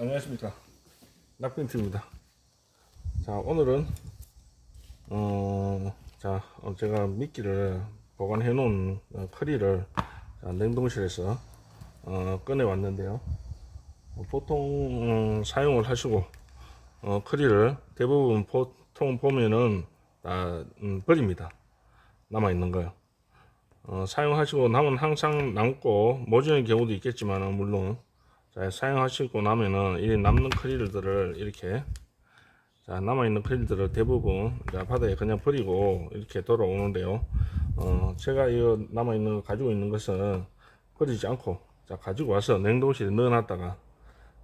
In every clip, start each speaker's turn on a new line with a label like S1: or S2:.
S1: 자, 안녕하십니까. 낙빈트입니다. 자, 오늘은, 어, 자, 어, 제가 미끼를 보관해 놓은 어, 커리를 자, 냉동실에서 어, 꺼내 왔는데요. 어, 보통 음, 사용을 하시고 어, 커리를 대부분 보통 보면은 다 음, 버립니다. 남아 있는 거요. 어, 사용하시고 남은 항상 남고 모자는 경우도 있겠지만 물론 자, 사용하시고 나면은 이 남는 크릴들을 이렇게 자, 남아있는 크릴들을 대부분 자, 바다에 그냥 버리고 이렇게 돌아오는데요. 어, 제가 이 남아있는 거 가지고 있는 것은 버리지 않고 자, 가지고 와서 냉동실에 넣어놨다가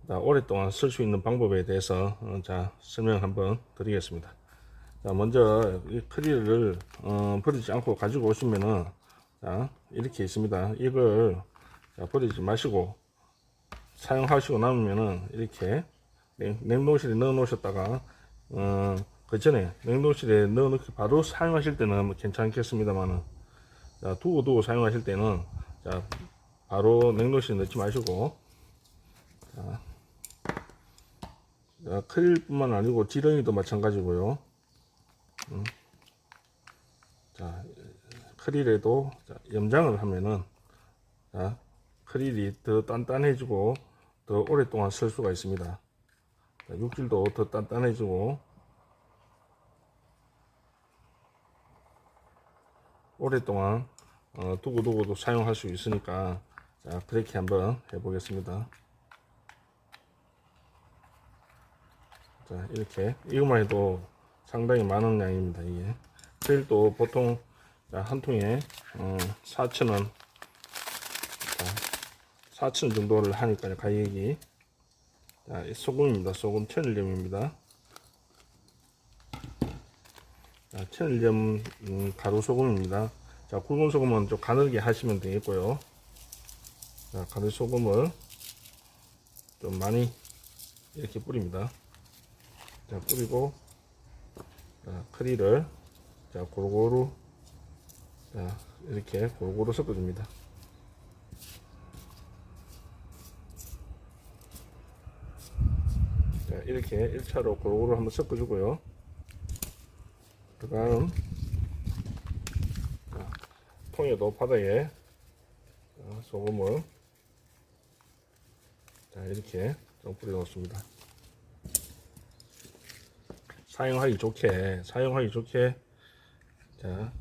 S1: 자, 오랫동안 쓸 수 있는 방법에 대해서 어, 자, 설명 한번 드리겠습니다. 자, 먼저 이 크릴을 어, 버리지 않고 가지고 오시면은 자, 이렇게 있습니다. 이걸 자, 버리지 마시고 사용하시고 남으면은 이렇게 냉- 냉동실에 넣어 놓으셨다가 어, 그 전에 냉동실에 넣어 놓기 바로 사용하실 때는 뭐 괜찮겠습니다만은 자, 두고 두고 사용하실 때는 자, 바로 냉동실에 넣지 마시고 자, 자, 크릴뿐만 아니고 지렁이도 마찬가지고요. 음. 자, 크릴에도 자, 염장을 하면은 자, 크릴이 더 단단해지고 더 오랫동안 쓸 수가 있습니다. 자, 육질도 더 단단해지고 오랫동안 어, 두고두고도 사용할 수 있으니까 자 그렇게 한번 해보겠습니다. 자 이렇게 이것만 해도 상당히 많은 양입니다. 이게 크릴도 보통 자, 한 통에 어, 4,000원 4천 정도를 하니까요 가격이. 자, 이 소금입니다. 소금 천일염입니다. 자, 천일염 음, 가루 소금입니다. 자 굵은 소금은 좀 가늘게 하시면 되겠고요. 자 가루 소금을 좀 많이 이렇게 뿌립니다. 자 뿌리고 자 크리를 자 고루고루 자 이렇게 고루고루 섞어줍니다 이렇게 1차로 골고루 한번 섞어주고요. 그 다음, 자, 통에도 바닥에 자, 소금을 자, 이렇게 좀 뿌려놓습니다. 사용하기 좋게, 사용하기 좋게, 자,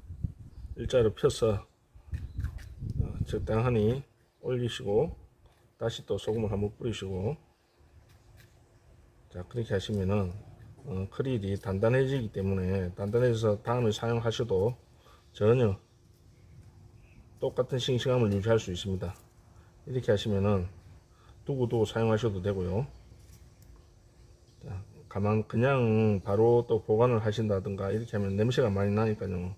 S1: 일자로 펴서 어, 적당하니 올리시고, 다시 또 소금을 한번 뿌리시고, 자 그렇게 하시면은 어, 크릴이 단단해지기 때문에 단단해져서 다음에 사용하셔도 전혀 똑같은 싱싱함을 유지할 수 있습니다. 이렇게 하시면은 두고두고 사용하셔도 되고요. 자, 가만 그냥 바로 또 보관을 하신다든가 이렇게 하면 냄새가 많이 나니까요